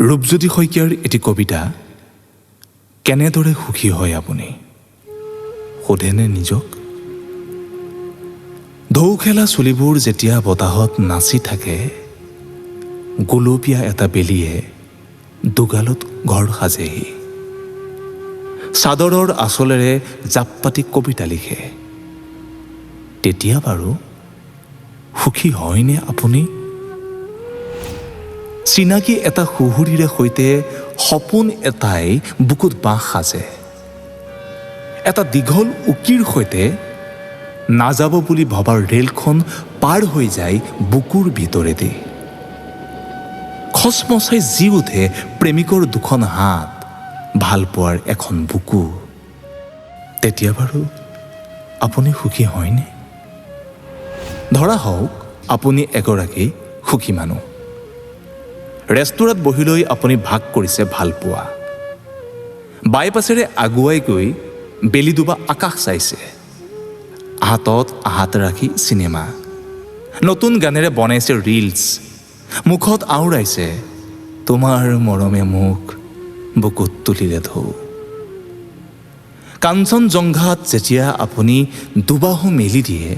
ৰূপজ্যোতি শইকীয়াৰ এটি কবিতা কেনেদৰে সুখী হয় আপুনি? সোধেনে নিজক? ঢৌ খেলা চুলিবোৰ যেতিয়া বতাহত নাচি থাকে গুলপীয়া এটা বেলিয়ে দুগালত ঘৰ সাজেহি। চাদৰৰ আঁচলেৰে জাপ পাতি কবিতা লিখে। তেতিয়া বাৰু সুখী হয়নে আপুনি? চিনাকি এটা সুহুৰিৰে সৈতে সপোন এটাই বুকুত বাঁহ সাজে। এটা দীঘল উকীৰ সৈতে নাযাব বুলি ভবাৰ ৰেলখন পাৰ হৈ যায় বুকুৰ ভিতৰেদি। খচমচাই জি উঠে প্ৰেমিকৰ দুখন হাত, ভালো পোৱাৰ এখন বুকু। তেতিয়া বাৰু আপুনি সুখী হয়নে? ধৰা হওক, আপুনি এগৰাকী সুখী মানুহ। ৰেষ্টুৰাত বহি লৈ আপুনি ভাগ কৰিছে ভাল পোৱা। বাইপাছেৰে আগুৱাই গৈ বেলি ডুবা আকাশ চাইছে। হাতত হাত ৰাখি চিনেমা। নতুন গানেৰে বনাইছে ৰিলছ। মুখত আওৰাইছে তোমাৰ মৰমে মোক বুকুত তুলিলে ঢৌ কাঞ্চনজংঘাত যেতিয়া আপুনি দুবাহু মেলি দিয়ে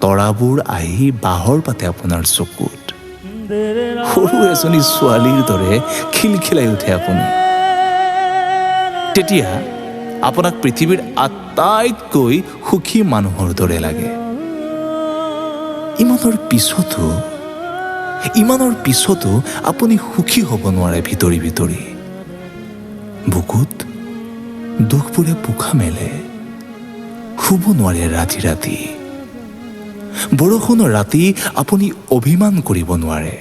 তৰাবোৰ আহি বাঁহৰ পাতে আপোনাৰ চকুত। সৰু এজনী ছোৱালীৰ দৰে খিলখিলাই উঠে আপুনি। তেতিয়া আপোনাক পৃথিৱীৰ আটাইতকৈ সুখী মানুহৰ দৰে লাগে। ইমানৰ পিছতো ইমানৰ পিছতো আপুনি সুখী হ'ব নোৱাৰে ভিতৰি ভিতৰি। বুকুত দুখবোৰে পোখা মেলে, শুব নোৱাৰে ৰাতি ৰাতি। বৰষুণৰ ৰাতি আপুনি অভিমান কৰিব নোৱাৰে।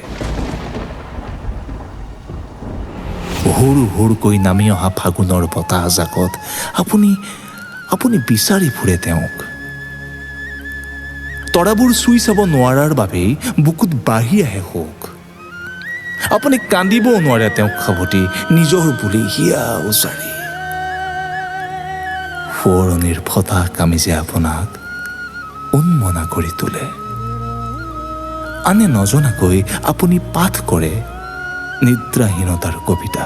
সৰু সৰুকৈ নামি অহা ফাগুনৰ বতাহ জাকত আপুনি আপুনি বিচাৰি ফুৰে তেওঁক। তৰাবোৰ চুই চাব নোৱাৰাৰ বাবেই বুকুত বাঢ়ি আহে শোক। আপুনি কান্দিবও নোৱাৰে তেওঁক সাৱটি নিজৰ বুলি হিয়া উচাৰি সোঁৱৰণিৰ ফটা কামিজে আপোনাক উন্মনা কৰি তোলে। আনে নজনাকৈ আপুনি পাঠ কৰে নিদ্ৰাহীনতাৰ কবিতা।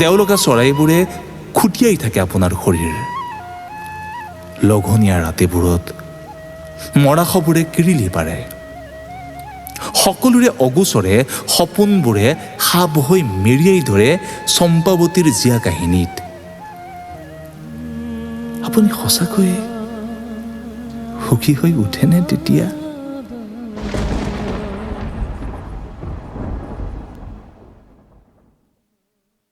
দেওলগা চৰাইবোৰে খুটিয়াই থাকে আপোনাৰ শৰীৰ। লঘনীয়া ৰাতিবোৰত মৰাশবোৰে কিৰিলি পাৰে। সকলোৰে অগোচৰে সপোনবোৰে সাপ হৈ মেৰিয়াই ধৰে চম্পাৱতীৰ জীয়া কাহিনীত। আপুনি সঁচাকৈয়ে সুখী হৈ উঠেনে তেতিয়া?